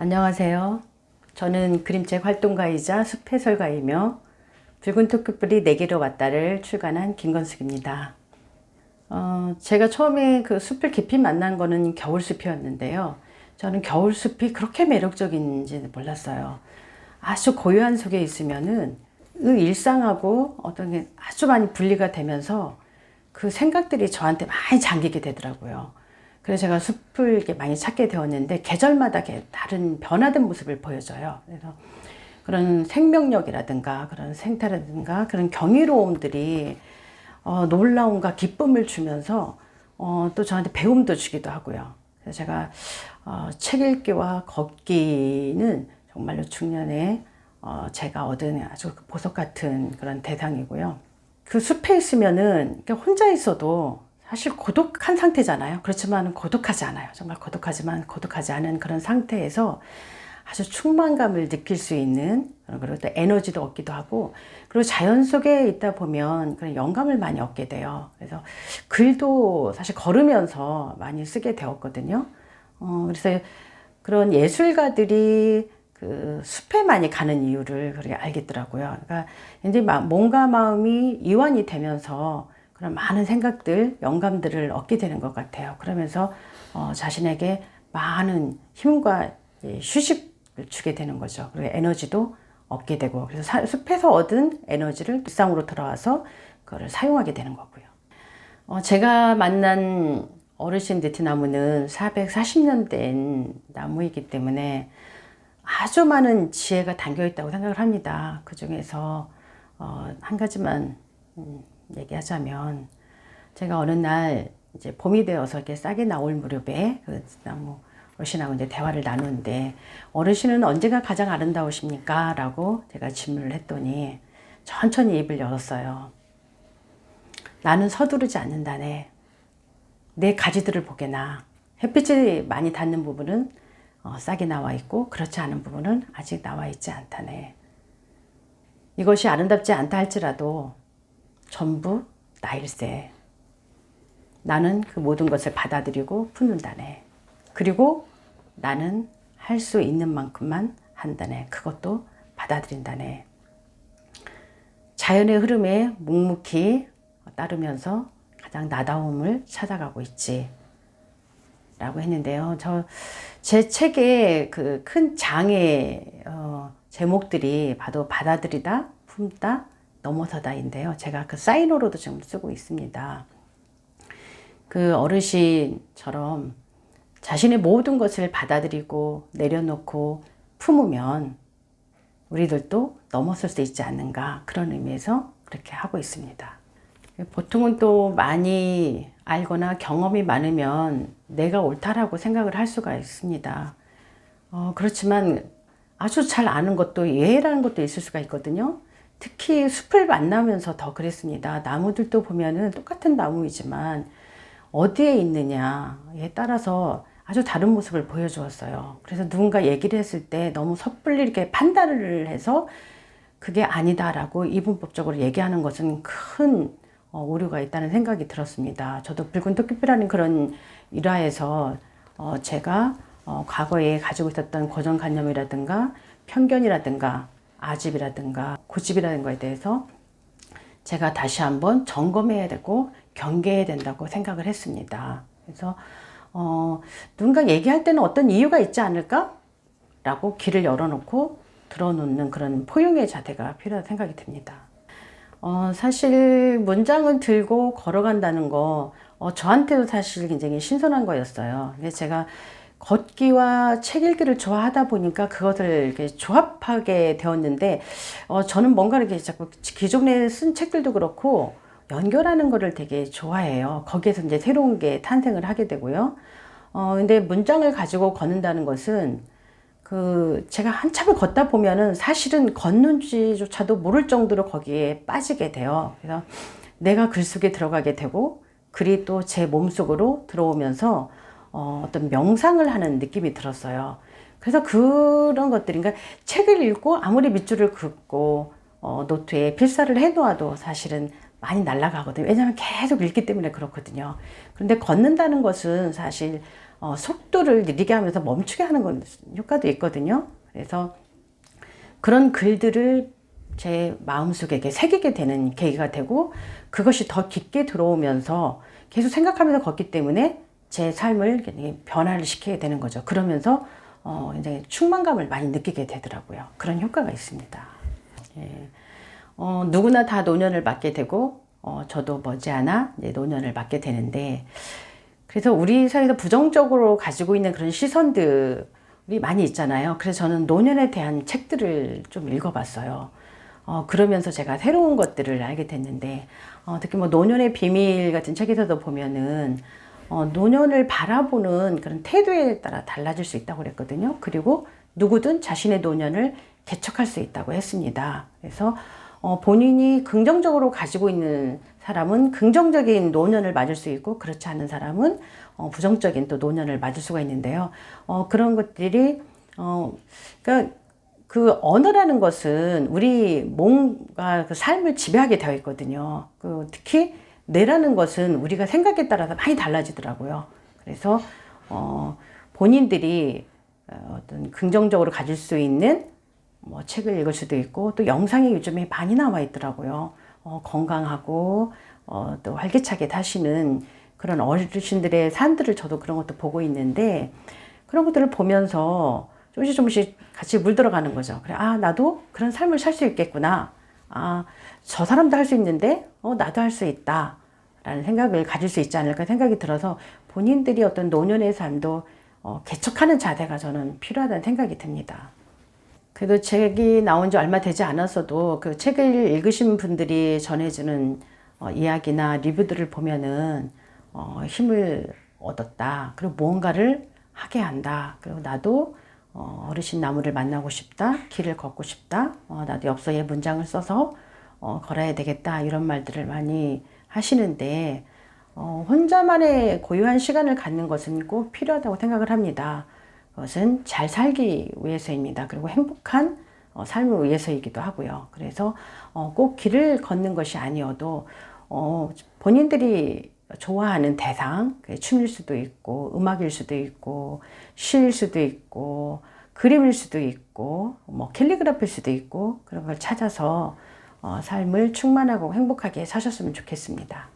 안녕하세요. 저는 그림책 활동가이자 숲해설가이며 붉은 토끼불이 내게로 왔다를 출간한 김건숙입니다. 어, 제가 처음에 그 숲을 깊이 만난 거는 겨울숲이었는데요. 저는 겨울숲이 그렇게 매력적인지 몰랐어요. 아주 고요한 속에 있으면은 그 일상하고 어떤 게 아주 많이 분리가 되면서 그 생각들이 저한테 많이 잠기게 되더라고요. 그래서 제가 숲을 이렇게 많이 찾게 되었는데 계절마다 다른 변화된 모습을 보여줘요. 그래서 그런 생명력이라든가 그런 생태라든가 그런 경이로움들이 어, 놀라움과 기쁨을 주면서 어, 또 저한테 배움도 주기도 하고요. 그래서 제가 어, 책 읽기와 걷기는 정말로 중년에 어, 제가 얻은 아주 보석 같은 그런 대상이고요. 그 숲에 있으면은 혼자 있어도 사실 고독한 상태잖아요. 그렇지만 고독하지 않아요. 정말 고독하지만 고독하지 않은 그런 상태에서 아주 충만감을 느낄 수 있는 그리고 또 에너지도 얻기도 하고 그리고 자연 속에 있다 보면 그런 영감을 많이 얻게 돼요. 그래서 글도 사실 걸으면서 많이 쓰게 되었거든요. 어, 그래서 그런 예술가들이 그 숲에 많이 가는 이유를 그렇게 알겠더라고요. 그러니까 이제 몸과 마음이 이완이 되면서 그런 많은 생각들, 영감들을 얻게 되는 것 같아요. 그러면서 어, 자신에게 많은 힘과 휴식을 주게 되는 거죠. 그리고 에너지도 얻게 되고 그래서 사, 숲에서 얻은 에너지를 일상으로 돌아와서 그거를 사용하게 되는 거고요. 어, 제가 만난 어르신 느티나무는 440년 된 나무이기 때문에 아주 많은 지혜가 담겨 있다고 생각을 합니다. 그 중에서 어, 한 가지만 음, 얘기하자면 제가 어느 날 이제 봄이 되어서 이렇게 싹이 나올 무렵에 그 나무 어르신하고 이제 대화를 나누는데 어르신은 언제가 가장 아름다우십니까? 라고 제가 질문을 했더니 천천히 입을 열었어요. 나는 서두르지 않는다네. 내 가지들을 보게나 햇빛이 많이 닿는 부분은 어, 싹이 나와 있고 그렇지 않은 부분은 아직 나와 있지 않다네. 이것이 아름답지 않다 할지라도 전부 나일세. 나는 그 모든 것을 받아들이고 푸는다네. 그리고 나는 할 수 있는 만큼만 한다네. 그것도 받아들인다네. 자연의 흐름에 묵묵히 따르면서 가장 나다움을 찾아가고 있지. 라고 했는데요. 저, 제 책의 그 큰 장의, 어, 제목들이 봐도 받아들이다, 품다, 넘어서다인데요. 제가 그 사인으로도 지금 쓰고 있습니다. 그 어르신처럼 자신의 모든 것을 받아들이고 내려놓고 품으면 우리들도 넘어설 수 있지 않는가 그런 의미에서 그렇게 하고 있습니다. 보통은 또 많이 알거나 경험이 많으면 내가 옳다라고 생각을 할 수가 있습니다. 어, 그렇지만 아주 잘 아는 것도 예라는 것도 있을 수가 있거든요. 특히 숲을 만나면서 더 그랬습니다. 나무들도 보면은 똑같은 나무이지만 어디에 있느냐에 따라서 아주 다른 모습을 보여주었어요. 그래서 누군가 얘기를 했을 때 너무 섣불리 이렇게 판단을 해서 그게 아니다라고 이분법적으로 얘기하는 것은 큰 어, 오류가 있다는 생각이 들었습니다. 저도 붉은 토끼피라는 그런 일화에서 어, 제가 어, 과거에 가지고 있었던 고정관념이라든가 편견이라든가 아집이라든가 고집이라는 거에 대해서 제가 다시 한번 점검해야 되고 경계해야 된다고 생각을 했습니다. 그래서 어, 누군가 얘기할 때는 어떤 이유가 있지 않을까? 라고 길을 열어놓고 들어놓는 그런 포용의 자세가 필요하다 생각이 듭니다. 어, 사실 문장을 들고 걸어간다는 거, 어, 저한테도 사실 굉장히 신선한 거였어요. 근데 제가 걷기와 책 읽기를 좋아하다 보니까 그것을 이렇게 조합하게 되었는데, 어, 저는 뭔가 이렇게 자꾸 기존에 쓴 책들도 그렇고, 연결하는 거를 되게 좋아해요. 거기에서 이제 새로운 게 탄생을 하게 되고요. 어, 근데 문장을 가지고 걷는다는 것은, 그, 제가 한참을 걷다 보면은 사실은 걷는지조차도 모를 정도로 거기에 빠지게 돼요. 그래서 내가 글 속에 들어가게 되고, 글이 또 제 몸속으로 들어오면서, 어, 어떤 명상을 하는 느낌이 들었어요. 그래서 그런 것들이, 그러니까 책을 읽고 아무리 밑줄을 긋고, 어, 노트에 필사를 해놓아도 사실은 많이 날아가거든요. 왜냐하면 계속 읽기 때문에 그렇거든요. 그런데 걷는다는 것은 사실, 어, 속도를 느리게 하면서 멈추게 하는 건 효과도 있거든요. 그래서 그런 글들을 제 마음속에 새기게 되는 계기가 되고 그것이 더 깊게 들어오면서 계속 생각하면서 걷기 때문에 제 삶을 변화를 시키게 되는 거죠. 그러면서 어, 굉장히 충만감을 많이 느끼게 되더라고요. 그런 효과가 있습니다. 예. 어, 누구나 다 노년을 맞게 되고 어, 저도 머지않아 노년을 맞게 되는데 그래서 우리 사회에서 부정적으로 가지고 있는 그런 시선들이 많이 있잖아요. 그래서 저는 노년에 대한 책들을 좀 읽어봤어요. 어, 그러면서 제가 새로운 것들을 알게 됐는데, 어, 특히 뭐 노년의 비밀 같은 책에서도 보면은, 어, 노년을 바라보는 그런 태도에 따라 달라질 수 있다고 그랬거든요. 그리고 누구든 자신의 노년을 개척할 수 있다고 했습니다. 그래서 어, 본인이 긍정적으로 가지고 있는 사람은 긍정적인 노년을 맞을 수 있고 그렇지 않은 사람은 어, 부정적인 또 노년을 맞을 수가 있는데요. 어, 그런 것들이 어, 그러니까 그 언어라는 것은 우리 몸과 그 삶을 지배하게 되어 있거든요. 그 특히 뇌라는 것은 우리가 생각에 따라서 많이 달라지더라고요. 그래서 어, 본인들이 어, 어떤 긍정적으로 가질 수 있는 뭐 책을 읽을 수도 있고 또 영상이 요즘에 많이 나와 있더라고요. 어, 건강하고 어, 또 활기차게 다시는 그런 어르신들의 산들을 저도 그런 것도 보고 있는데 그런 것들을 보면서 조금씩 조금씩 같이 물들어가는 거죠. 그래, 아, 나도 그런 삶을 살 수 있겠구나. 아, 저 사람도 할 수 있는데, 어, 나도 할 수 있다. 라는 생각을 가질 수 있지 않을까 생각이 들어서 본인들이 어떤 노년의 삶도 어, 개척하는 자세가 저는 필요하다는 생각이 듭니다. 그래도 책이 나온 지 얼마 되지 않았어도 그 책을 읽으신 분들이 전해주는 어, 이야기나 리뷰들을 보면은 어, 힘을 얻었다. 그리고 무언가를 하게 한다. 그리고 나도 어, 어르신 나무를 만나고 싶다. 길을 걷고 싶다. 어, 나도 엽서에 문장을 써서 어, 걸어야 되겠다. 이런 말들을 많이 하시는데 어, 혼자만의 고유한 시간을 갖는 것은 꼭 필요하다고 생각을 합니다. 그것은 잘 살기 위해서입니다. 그리고 행복한 어, 삶을 위해서이기도 하고요. 그래서 어, 꼭 길을 걷는 것이 아니어도 어, 본인들이 좋아하는 대상, 그게 춤일 수도 있고, 음악일 수도 있고, 시일 수도 있고, 그림일 수도 있고, 뭐 캘리그라피일 수도 있고, 그런 걸 찾아서 어, 삶을 충만하고 행복하게 사셨으면 좋겠습니다.